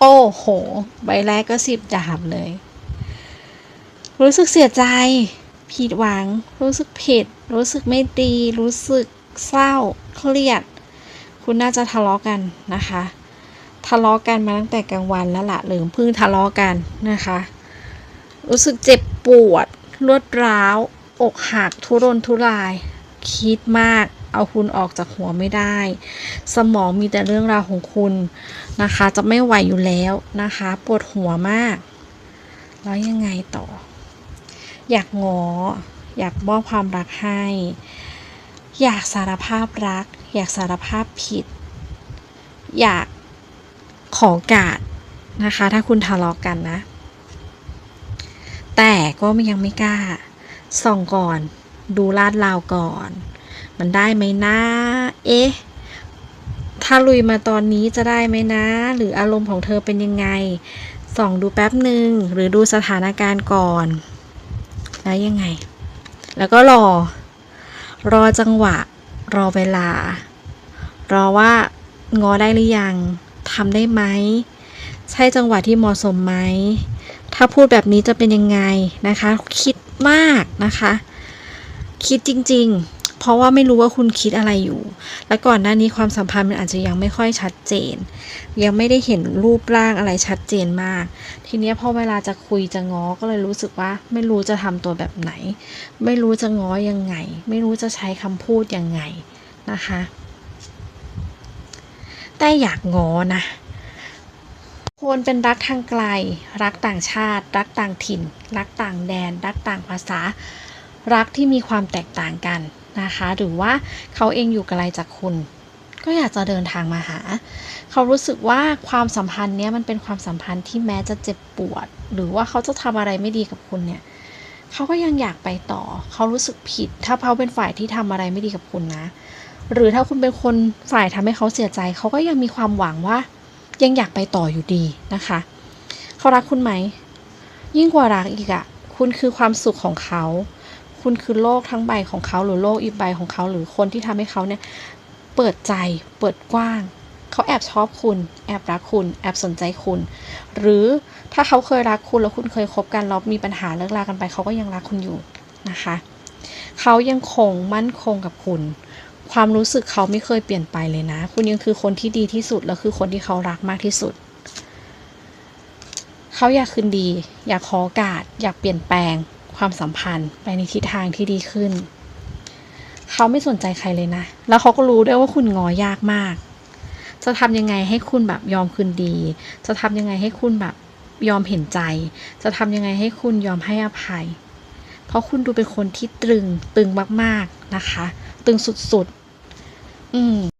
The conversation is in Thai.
โอ้โห ใบแรกก็สิบดาบเลย รู้สึกเสียใจ ผิดหวัง รู้สึกผิด รู้สึกไม่ดี รู้สึกเศร้า เครียด คุณน่าจะทะเลาะกันนะคะ ทะเลาะกันมาตั้งแต่กลางวันแล้วละหรือเพิ่งทะเลาะกันนะคะ รู้สึกเจ็บปวด รวดร้าว อกหักทุรนทุราย คิดมาก เอาคุณออกจากหัวไม่ได้ สมองมีแต่เรื่องราวของคุณนะคะ จะไม่ไหวอยู่แล้วนะคะ ปวดหัวมาก แล้วยังไงต่อ อยากงอ อยากมอบความรักให้ อยากสารภาพรัก อยากสารภาพผิด อยากขอกาสนะคะ ถ้าคุณทะเลาะกันนะ แต่ก็ยังไม่กล้าส่องก่อน ดูลาดราวก่อน มันได้ไหมนะ เอ๊ะ ถ้าลุยมาตอนนี้จะได้ไหมนะ หรืออารมณ์ของเธอเป็นยังไง ส่องดูแป๊บหนึ่งหรือดูสถานการณ์ก่อน แล้วยังไง แล้วก็รอ รอจังหวะ รอเวลา รอว่างอได้หรือยังทำได้ไหม ใช่จังหวะที่เหมาะสมไหม ถ้าพูดแบบนี้จะเป็นยังไงนะคะ คิดมากนะคะ คิดจริง ๆ เพราะว่าไม่รู้ว่าคุณคิดอะไรอยู่ และก่อนหน้านี้ความสัมพันธ์มันอาจจะยังไม่ค่อยชัดเจน ยังไม่ได้เห็นรูปร่างอะไรชัดเจนมาก ทีเนี้ยพอเวลาจะคุยจะง้อก็เลยรู้สึกว่า ไม่รู้จะทำตัวแบบไหน ไม่รู้จะง้อยังไง ไม่รู้จะใช้คำพูดยังไงนะคะ แต่อยากง้อนะควรเป็นรักทางไกล รักต่างชาติ รักต่างถิ่น รักต่างแดน รักต่างภาษา รักที่มีความแตกต่างกันนะคะ หรือว่าเขาเองอยู่ไกลจากคุณ ก็อยากจะเดินทางมาหา เขารู้สึกว่าความสัมพันธ์เนี้ยมันเป็นความสัมพันธ์ที่แม้จะเจ็บปวด หรือว่าเขาจะทำอะไรไม่ดีกับคุณเนี่ยเขาก็ยังอยากไปต่อ เขารู้สึกผิด ถ้าเขาเป็นฝ่ายที่ทำอะไรไม่ดีกับคุณนะ หรือถ้าคุณเป็นคนฝ่ายทำให้เขาเสียใจ เขาก็ยังมีความหวังว่า ยังอยากไปต่ออยู่ดีนะคะ เขารักคุณไหม ยิ่งกว่ารักอีกอะคุณคือความสุขของเขา คุณคือโลกทั้งใบของเขาหรือโลกอีกใบของเขาหรือคนที่ทำให้เขาเนี่ยเปิดใจเปิดกว้าง เขาแอบชอบคุณ แอบรักคุณ แอบสนใจคุณ หรือถ้าเขาเคยรักคุณแล้วคุณเคยคบกันแล้วมีปัญหาเลิกลากันไป เขาก็ยังรักคุณอยู่นะคะ เขายังคงมั่นคงกับคุณ ความรู้สึกเขาไม่เคยเปลี่ยนไปเลยนะ คุณยังคือคนที่ดีที่สุดและคือคนที่เขารักมากที่สุดเขาอยากคืนดี อยากขอโอกาส อยากเปลี่ยนแปลง ความสัมพันธ์ไปในทิศทางที่ดีขึ้น เขาไม่สนใจใครเลยนะ แล้วเขาก็รู้ด้วยว่าคุณงอยากมาก จะทำยังไงให้คุณแบบยอมคืนดี จะทำยังไงให้คุณแบบยอมเห็นใจ จะทำยังไงให้คุณยอมให้อภัย เพราะคุณดูเป็นคนที่ตรึงตึงมาก ๆนะคะ ตึงสุดๆ อืม